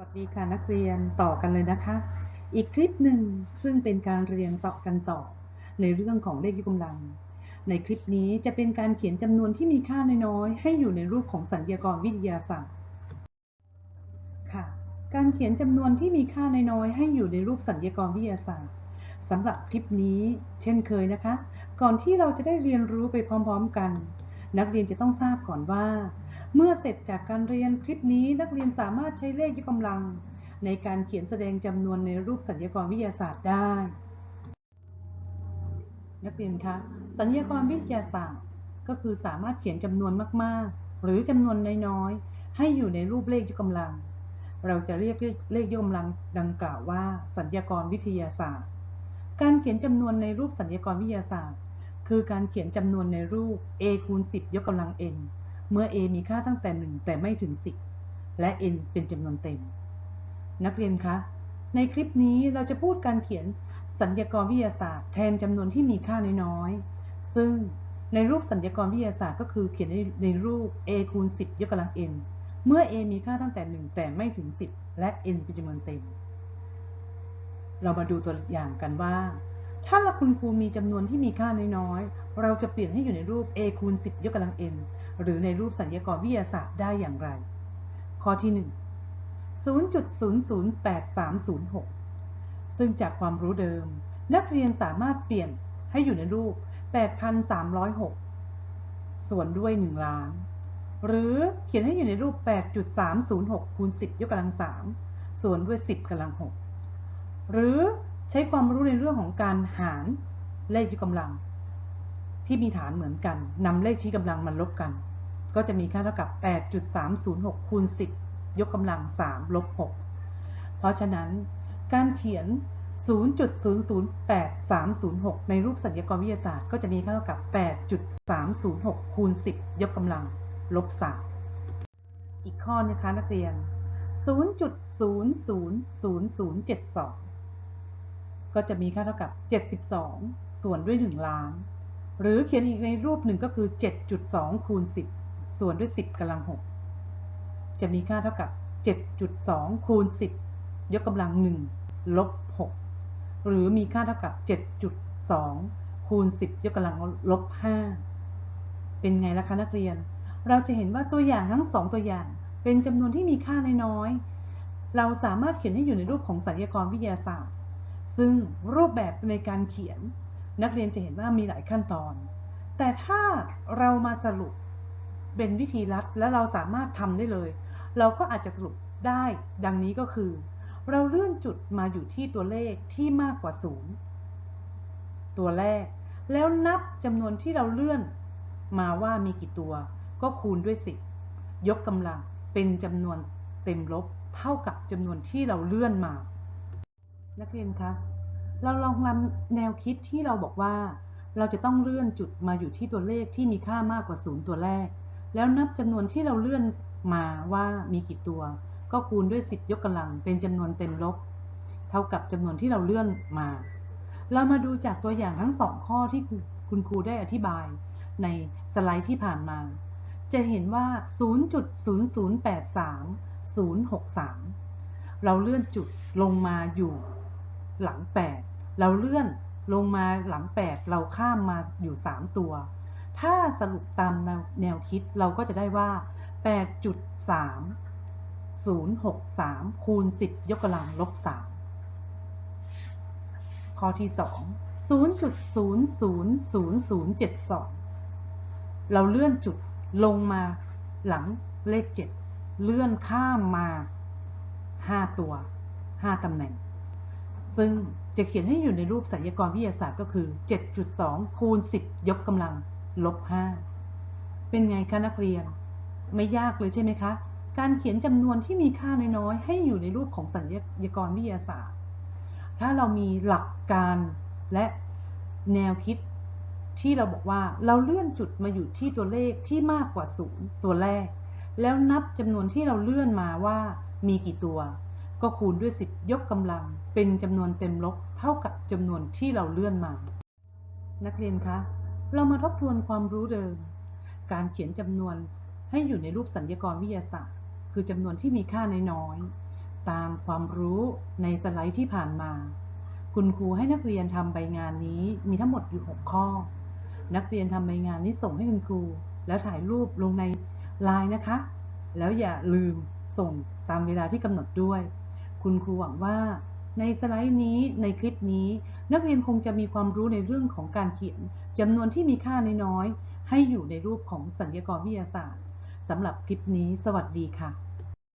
วัสดีค่ะนักเรียนต่อกันเลยนะคะ อีกคลิปหนึ่งซึ่งเป็นการเรียนต่อกันต่อ ในเรื่องของเลขยกกำลัง ในคลิปนี้จะเป็นการเขียนจำนวนที่มีค่าน้อยๆให้อยู่ในรูปของสัญญากรวิทยาศาสตร์ค่ะ การเขียนจำนวนที่มีค่าน้อยๆให้อยู่ในรูปสัญญากรวิทยาศาสตร์สำหรับคลิปนี้เช่นเคยนะคะ ก่อนที่เราจะได้เรียนรู้ไปพร้อม ๆ กัน นักเรียนจะต้องทราบก่อนว่า เมื่อเสร็จจากการเรียนคลิปนี้นักเรียนสามารถใช้เลขยกกำลัง ในการเขียนแสดงจำนวนในรูปสัญญากรวิทยาศาสตร์ได้ นักเรียนคะ สัญญากรวิทยาศาสตร์ ก็คือสามารถเขียนจำนวนมากๆ หรือจำนวนน้อยๆ ให้อยู่ในรูปเลขยกกำลัง เราจะเรียกเลขยกกำลังดังกล่าวว่า สัญญากรวิทยาศาสตร์ การเขียนจำนวนในรูปสัญญากรวิทยาศาสตร์ คือการเขียนจำนวนในรูป a คูณ10 ยกกำลัง n เมื่อ a มีค่าตั้งแต่ 1 แต่ไม่ถึง 10 และ n เป็นจำนวนเต็ม นักเรียนคะ ในคลิปนี้เราจะพูดการเขียนสัญญากรวิทยาศาสตร์แทนจำนวนที่มีค่าน้อยๆ ซึ่งในรูปสัญญากรวิทยาศาสตร์ก็คือเขียนในในรูป a คูณ 10 ยกกำลัง n เมื่อ a มีค่าตั้งแต่ 1 แต่ไม่ถึง 10 และ n เป็นจำนวนเต็ม เรามาดูตัวอย่างกันว่า ถ้าเราคุณครูมีจำนวนที่มีค่าน้อยๆ เราจะเปลี่ยนให้อยู่ในรูป a คูณ 10 ยกกำลัง n หรือในรูปสัญญากรวิทยาศาสตร์ได้อย่างไร ข้อที่ 1 0.008306 ซึ่งจากความรู้เดิม นักเรียนสามารถเปลี่ยนให้อยู่ในรูป 8,306 ส่วนด้วย 1 ล้าน หรือเขียนให้อยู่ในรูป 8.306คูณ10 ยกกำลัง 3 ส่วนด้วย 10กำลัง 6 หรือใช้ความรู้ในเรื่องของการหารเลขยกกำลัง ที่มีฐานเหมือนกันนำเลขชี้กำลังมาลบกัน ก็จะมีค่าเท่ากับ 8.306 คูณ 10 ยกกำลัง 3 ลบ 6 เพราะฉะนั้นการเขียน 0.008306 ในรูปสัญญากรวิทยาศาสตร์ ก็จะมีค่าเท่ากับ 8.306 คูณ 10 ยกกำลัง ลบ 3 อีกข้อนะคะนักเรียน 0.000072 ก็จะมีค่าเท่ากับ 72 ส่วนด้วย 1 ล้าน หรือเขียนอีกในรูปหนึ่งก็คือ 7.2 คูณ 10 ส่วนด้วย 10กำลัง 6 จะมีค่าเท่ากับ 7.2 คูณ 10 ยกกำลัง 1 ลบ 6 หรือมีค่าเท่ากับ 7.2 คูณ 10 ยกกำลังลบ 5 เป็นไงล่ะคะนักเรียน เราจะเห็นว่าตัวอย่างทั้งสองตัวอย่าง เป็นจำนวนที่มีค่าน้อยๆ เราสามารถเขียนให้อยู่ในรูปของสัญญากรวิทยาศาสตร์ ซึ่งรูปแบบในการเขียน นักเรียนจะเห็นว่ามีหลายขั้นตอน แต่ถ้าเรามาสรุปเป็นวิธีลัดและเราสามารถทำได้เลย เราก็อาจจะสรุปได้ดังนี้ก็คือ เราเลื่อนจุดมาอยู่ที่ตัวเลขที่มากกว่า 0 ตัวแรก แล้วนับจำนวนที่เราเลื่อนมาว่ามีกี่ตัว ก็คูณด้วย 10 ยกกำลังเป็นจำนวนเต็มลบเท่ากับจำนวนที่เราเลื่อนมา นักเรียนคะ เราลองนำแนวคิดที่เราบอกว่า เราจะต้องเลื่อนจุดมาอยู่ที่ตัวเลขที่มีค่ามากกว่า0ตัวแรก แล้วนับจำนวนที่เราเลื่อนมาว่ามีกี่ตัว ก็คูณด้วย 10 ยกกำลัง เป็นจำนวนเต็มลบ เท่ากับจำนวนที่เราเลื่อนมา เรามาดูจากตัวอย่างทั้งสองข้อที่คุณครูได้อธิบาย ในสไลด์ที่ผ่านมา จะเห็นว่า 0.0083063 เราเลื่อนจุดลงมาอยู่ หลัง 8 เราเลื่อนลงมาหลัง 8 เราข้ามมาอยู่ 3 ตัว ถ้าสรุปตามแนวคิดเราก็จะได้ว่า 8.3063 คูณ 10 ยกกำลังลบ 3 ข้อที่ 2 0.000072 เราเลื่อนจุดลงมาหลังเลข 7 เลื่อนข้ามมา 5 ตัว 5 ตำแหน่ง ซึ่งจะเขียนให้อยู่ในรูปสัญญากรวิทยาศาสตร์ก็คือ 7.2 คูณ 10 ยกกำลัง ลบ 5 เป็นไงคะนักเรียน ไม่ยากเลยใช่ไหมคะ การเขียนจำนวนที่มีค่าน้อยๆ ให้อยู่ในรูปของสัญญากรวิทยาศาสตร์ ถ้าเรามีหลักการและแนวคิดที่เราบอกว่าเราเลื่อนจุดมาอยู่ที่ตัวเลขที่มากกว่า0ตัวแรก แล้วนับจำนวนที่เราเลื่อนมาว่ามีกี่ตัว ก็คูณด้วย 10 ยกกำลัง เป็นจำนวนเต็มลบเท่ากับจำนวนที่เราเลื่อนมา นักเรียนคะ เรามาทบทวนความรู้เดิม การเขียนจำนวนให้อยู่ในรูปสัญญากรวิทยาศาสตร์ คือจำนวนที่มีค่าน้อยๆ ตามความรู้ในสไลด์ที่ผ่านมา คุณครูให้นักเรียนทำใบงานนี้มีทั้งหมดอยู่ 6 ข้อ นักเรียนทำใบงานนี้ส่งให้คุณครู แล้วถ่ายรูปลงในไลน์นะคะ แล้วอย่าลืมส่งตามเวลาที่กำหนดด้วย คุณครูหวังว่าในสไลด์นี้ในคลิปนี้ นักเรียนคงจะมีความรู้ในเรื่องของการเขียนจำนวนที่มีค่าน้อยๆให้อยู่ในรูปของสัญญากรวิทยาศาสตร์สำหรับคลิปนี้ สวัสดีค่ะ